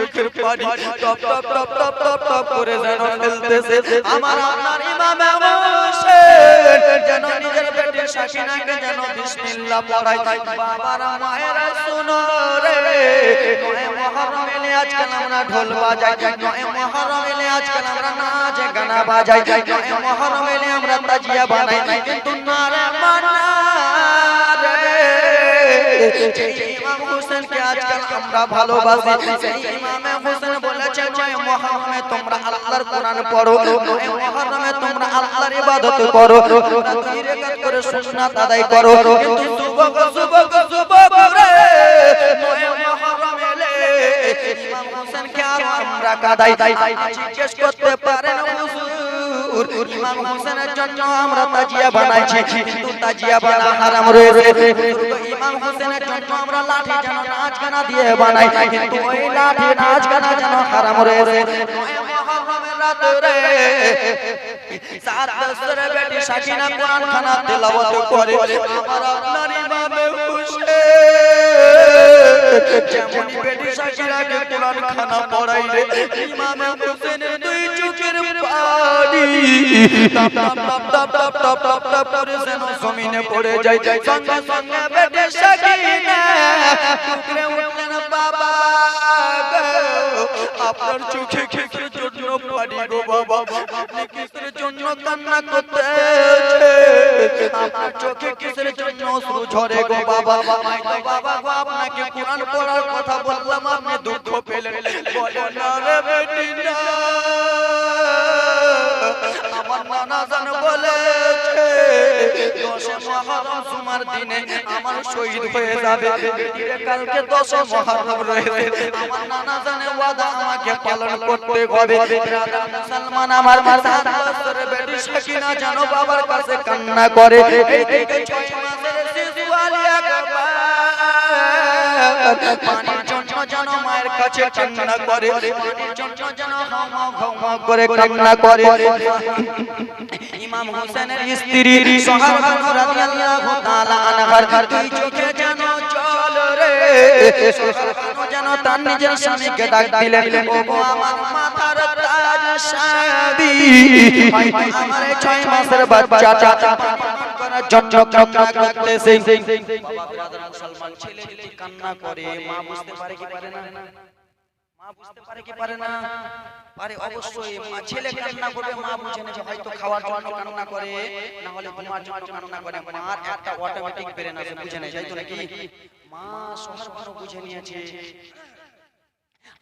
চোখের পানি টপ টপ টপ টপ টপ টপ করে যেন ফেলতেছে। আমার আপনার ইমাম হোসেন যেন নিজের বেটি সাকিনাকে যেন বিসমিল্লাহ পড়াই বাবার মায়েরা শুনো রে। নয় মহরম এলে আজকাল আমরা ঢোল বাজাই? নয় মহরম এলে আজকাল আমরা নাচ গানা বাজাই? নয় মহরম এলে আমরা তাজিয়া বানাই? কিন্তু না রে মানা সেই ইমাম হোসেনকে আজকাল আমরা ভালোবাসি সেই ইমাম হোসেন বলেছে নয় মহরমে তোমরা আল্লাহর কোরআন পড়ো নয় মহরমে তোমরা আল্লাহর ইবাদত করো তোমরা দুই রাকাত করে সুন্নাত আদায় করো কিন্তু যুবক যুবক যুবক রে নয় মহরম এলে ইমাম হোসেনকে আর আমরা কাদাই জিজ্ঞেস করতে পারেন হুজুর ইমাম হোসেনের জন্য আমরা তাজিয়া বানাইছি কিন্তু তাজিয়া বানা হারাম রয়েছে ইমাম হোসেনের জন্য আমরা লাঠি যেন নাচ গানা দিয়ে বানাই কিন্তু ওই লাঠি নাচ গানা যেন হারাম রয়েছে। সাত দশের বেটি সাকিনা কোরআন খানা তেলাওয়াত করে। আমার আপনার ইমাম হোসেন যেমন বেটি সাকিনাকে কোরআন খানা পড়াই রে ইমাম দুই টপ টপ টপ টপ টপ টপ টপ টপ করে যেন জমিনে পড়ে যায়। সঙ্গে সঙ্গে বেটি সাকিনা টুকরে উঠলেন বাবা। আপনার চোখে কিসের জন্য পানি গো বাবা। আপনি কিসের জন্য কান্না করতে আপনার চোখে কিসের জন্য অশ্রু ঝরে গো বাবা। বাবা আপনাকে কোরআন পড়ার কথা বললাম, আপনি দুঃখ পেলেন। বলেন রে বেটি, না। আমার নানা জান বলেছে, দশে মহরম সুমার দিনে আমার শহীদ হয়ে যাবে। কালকে দশে মহরম রয়েছে। আমার নানা জানে ওয়াদা আমাকে পালন করতে হবে। মুসলমান আমার সাত বছরের বেটি সাকিনা জানো বাবার কাছে কান্না করে। ছয় মাসের শিশু আলিয়া জন্য যেন মায়ের কাছে কান্না করে। পানির জন্য যেন হাম করে। কান্না করে। ইমাম হোসেনের স্ত্রী সোহারা রাদিয়াল্লাহু তাআলা আনহার। দুই চোখে যেন জল রে। যেন তার নিজের স্বামীকে ডাক দিলেন ও আমার মাথার তাজ শাদি আমার ছয় মাসের বাচ্চাটা করার জন্য কান্না করতেছে বাবা ছেলে কান্না করে মা বুঝতে পারে কি পারে না? মা বুঝতে পারে কি পারে না? পারে অবশ্যই মা ছেলে কান্না করবে মা বুঝে নেবে হয়তো খাওয়ার জন্য কান্না করে না হলে জন্য কান্না করে। মার একটা অটোমেটিক বেরেন আছে বুঝে নেয় তাই তো নাকি? মা সবার বুঝে নিয়েছে।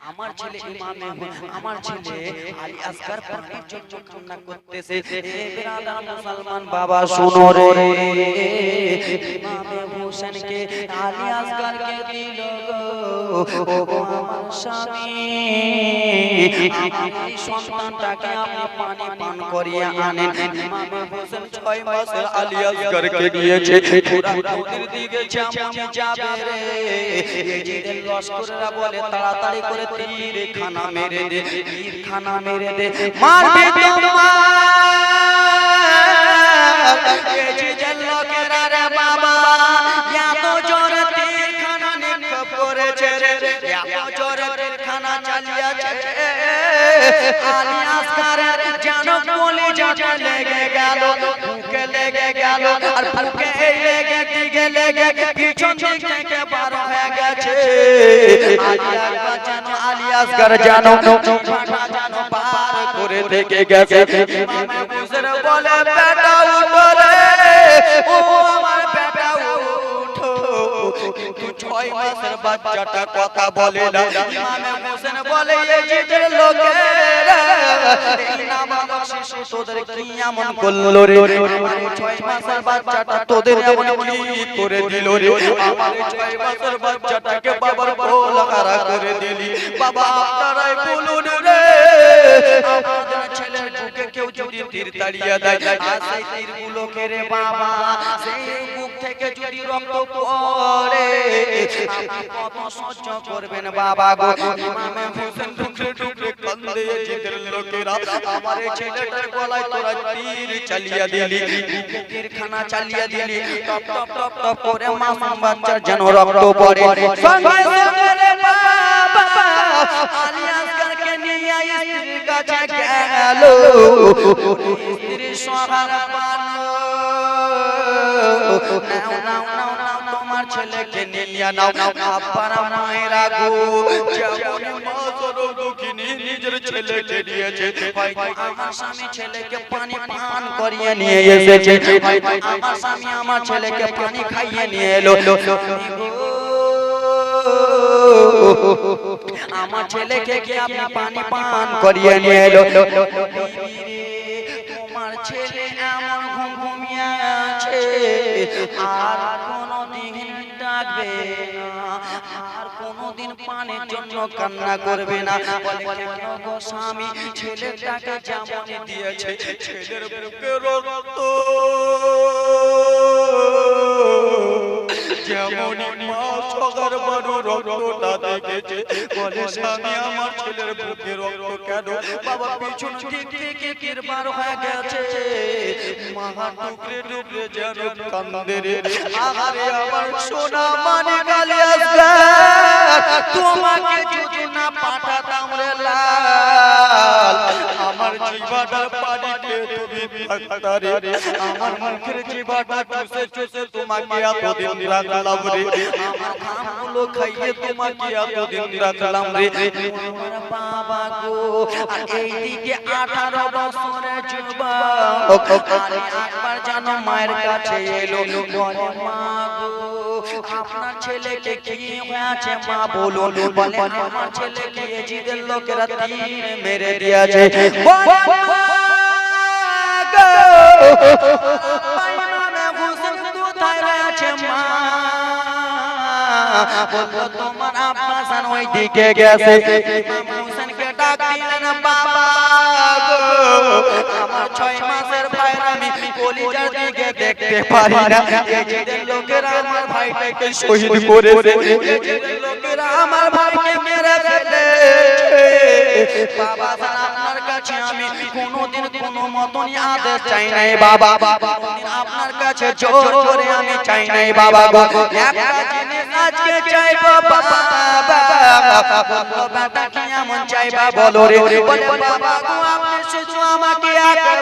আমার ছেলে ইমামে আমার ছেলে আলী আসগর পানির জন্য কান্না করতেছে। এ বিরাদার মুসলমান বাবা শুনো রে। ইমামে হোসেনকে আলী আসগারকে পানি করিয়ে বলে তাড়াতাড়ি করে তীর খানা মেরে দে তীর খানা মেরে দে মারবে তোমার। রে এত জোরে তীর খানা চালিয়েছে আলী আসকারের যেন কলিজাটা লেগে গেল বুকে লেগে গেল আর বুকে এই লেগে দিকে লেগে পিছন দিক থেকে বার হয়ে গেছে আলী আসকার যেন আলী আসকার জানো চোখটা যেন পার করে থেকে গেছে ইমামে হুসেন বলে বেটা উঠো রে ও বাচ্চাটা কথা বলে না। ইমামে হোসেন বলে এই যে লোকেরা এই নাবালক শিশু তোদের কি এমন করল রে? আমার 6 মাসের বাচ্চাটা তোদের এমন কি করে দিল রে? আমার 6 মাসের বাচ্চাটাকে বাবার কোল খাড়া করে দিলি। বাবা, আপনারাই বলুন রে আপনাদের ছেলের তীর তীর তাড়িয়ে দেয় আর সেই তীরগুলো কেড়ে বাবা। সেই বুক থেকে যদি রক্ত পড়ে কত সহ্য করবেন বাবা গো। ইমামে হোসেন ঢুকরে ঢুকরে কান্দে জিদের লোকেরা। আমার ছেলেটার গলায় তোরা তীর চালিয়ে দিলি। বুকে তীরখানা চালিয়ে দিলি। টপ টপ টপ টপ করে মাসুম বাচ্চার যেন রক্ত পড়ে। সঙ্গে সঙ্গে রে বাবা আলী আসগরকে নিয়ে স্ত্রীর গেল স্ত্রী সবার পানো নাও নাও নাও নাও, তোমার ছেলেকে নিয়ে নাও। আব্বারা মায়েরা গো যেমন নিয়ে এসেছে। আমার স্বামী আমার ছেলেকে পানি খাইয়ে নিয়ে এলো। আমার ছেলেকে কি আপনি পানি পান করিয়ে নিয়ে এলো? তোমার ছেলে এমন ঘুম ঘুমিয়ে আছে, আর কোনোদিন ডাকবে আর কোনোদিন পানির জন্য কান্না করবে না। স্বামী ছেলেটাকে দিয়েছে, ছেলের বুকে রক্ত। যেমন মা সগার বড় রক্তটা দেখেছে, বলে, স্বামী, আমার ছেলের বুকে রক্ত কেন? বাবা পিছন দিক থেকে কিরবার হয়ে গেছে। মা টুকরে টুকরে যেন কান্দে রে। আহারে, আমার সোনা মানে গালি আসবে তোমাকে যদি না পাঠাতাম রে লাল আমার জিবাটার পানিতে তুমি থাকতারে আমার মুখের জিবাটা চুষে চুষে তোমাকে এতদিন রাখলাম রে আমার খামগুলো খাইয়ে তোমাকে এতদিন রাখলাম রে আমার বাবা গো আর এইদিকে 18 বছরের যুবক আরে একবার জানো মায়ের কাছে এলো মা গো আপনার ছেলেকে কি হয়েছে? মা বলুন। বলে আমার ছেলেকে এজিদের লোকেরা তীর মেরে দিয়েছে। তোমার আব্বা ওই দিকে গেছে। হোসেনকে ডাক দিলেন বাবা আমার ছয় মাসের ভাইয়ের আমি কলিজার দেখতে পারি না। এজিদের লোকেরা আমার ভাইটাকে শহীদ করেছে। এজিদের লোকেরা আমার ভাইকে মেরে ফেলে বাবা জান আপনার কাছে আমি কোনোদিন কোনো মতনই আদেশ চাই নাই বাবা। আপনার কাছে জোর করে আমি চাই নাই বাবা একটা জিনিস আজকে চাইব বাবা। বলো কি এমন চাইবা? বলো রে। বলে বাবা গো আপনি শুধু আমাকে একবার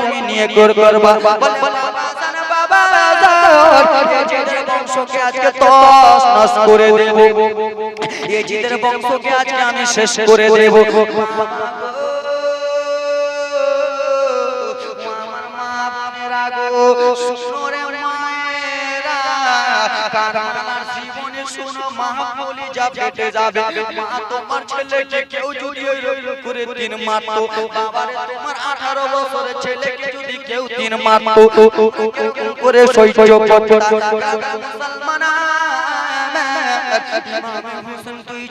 আমি নিয়ে আমি শেষ করে দেব। আমার শোনো মা, বলি যা ফেটে যাবে। মা, তোমার ছেলেকে কেউ যদি করে তিন মারতো, বাবারে, তোমার 18 বছরের ছেলেকে যদি কেউ তিন মারতো করে সহ্য করতো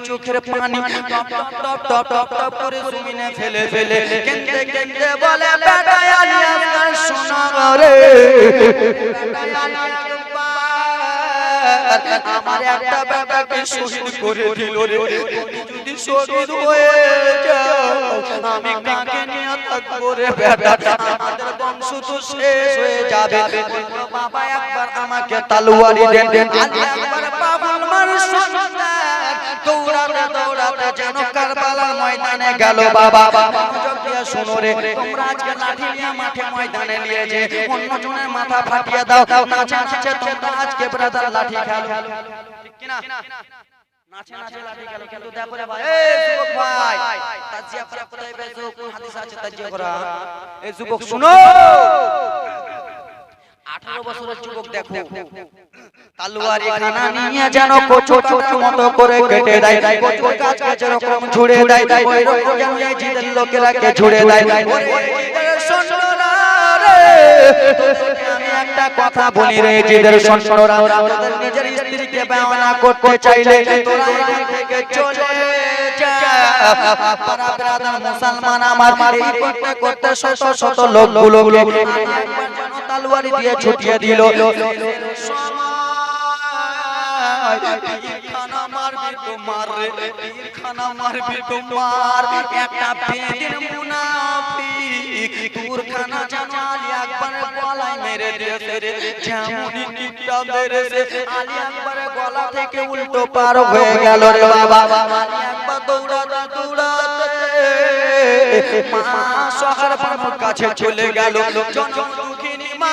চোখের পানি টপ টপ টপ টপ করে জমিনে ফেলে ফেলে কেন্দে কেন্দে বলে বেটা আলী আসগার রে। বেটা আলী আসগার বাবা আমাকে তালুয়ারি দেন। দৌড়াতে দৌড়াতে যেন কারবালার ময়দানে গেল বাবা। দিয়ে শোনো রে তোমরা আজকে লাঠি নিয়ে মাঠে ময়দানে নিয়ে যে অন্য জনের মাথা ফাটিয়ে দাও নাচে নাচে তোমরা আজকে ব্রাদার লাঠি খেলো কিনা নাচে নাচে লাঠি খেলো কিন্তু দেখো রে ভাই এই যুবক ভাই তাজিয়া করা কোথায় বেজো কোন হাদিস আছে তাজিয়া করা এই যুবক শুনো 18 বছরের যুবক দেখো। তালুয়ারি খানা নিয়ে যেন কচু কচু মতো করে কেটে দেয়। কচু গাছকে যেরকম ছুড়ে দেয় ওই রকম যেন এই জিদের লোকেরাকে ছুড়ে দেয় ওরে জিদের শোনো না রে, রে তোকে আমি একটা কথা বলি রে তোদের নিজের স্ত্রীকে বেওয়ানা করতে চাইলে তোরা এখান থেকে চলে মুসলমান আমার এই করতে করতে শত শত লোকগুলো একবার তালুয়ারি দিয়ে ছুটিয়ে দিল। খানা মারবি তোমার খানা মারবি তোমার। একটা বেদিন মুনাফিক তোর খানা জানালি একবার গলায় মেরে দিয়েছে রে। যেমনই টিপটা মেরেছে, আলী একবার গলা থেকে উল্টো পার হয়ে গেল রে বাবা। আলী একবার দৌড়াতে দৌড়াতে মা শহর কাছে চলে গেল। মা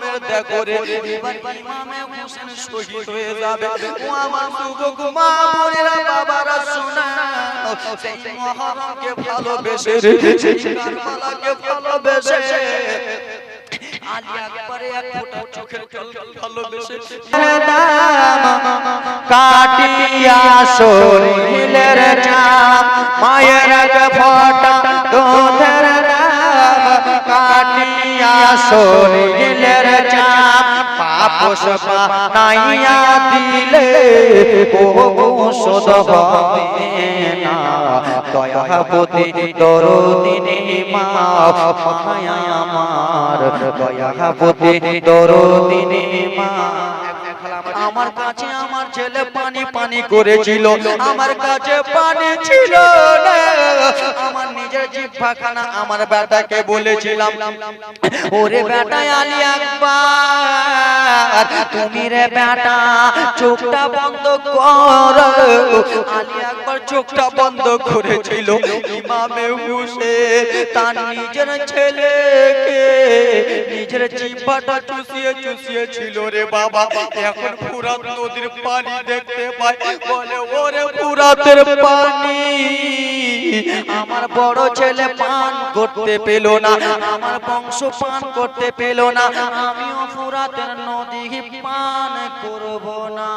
দশে মুহররমের দেখো এবার ইমামে হোসেন শহীদ হয়ে যাবে। ও আমার যুবক, মা বাবারা, শোনা। সেই মুহররমকে ভালোবেসে কারবালাকে ভালোবেসে। কাটিয়া শরীরের চাপ শরীরের চাপ পাপস নাইয়া দিলে শোধ হবে না দয়াপতি দরদিনী মা মায়া আমার। দয়াপতি দরদিনী মা আমার কাছে আমার ছেলে পানি পানি করেছিল। আমার কাছে পানি ছিল না। আমার নিজের জিহ্বা খানা আমার বেটাকে বলেছিলাম ওরে বেটা আলী আকবার তুমি রে বেটা চোখটা বন্ধ কর। আলী আকবার চোখটা বন্ধ করেছিল। ইমামে বসে তার নিজের ছেলেকে নিজের জিহ্বাটা চুষিয়ে চুষিয়ে ছিল রে বাবা এখন পুরাত নদীর পানি দেখতে পাই। বলে ওরে পুরাতের পানি। আমার বড় ছেলে পান করতে পেল না আমার বংশ পান করতে পেল না আমিও পুরাতের নদী পান করব না।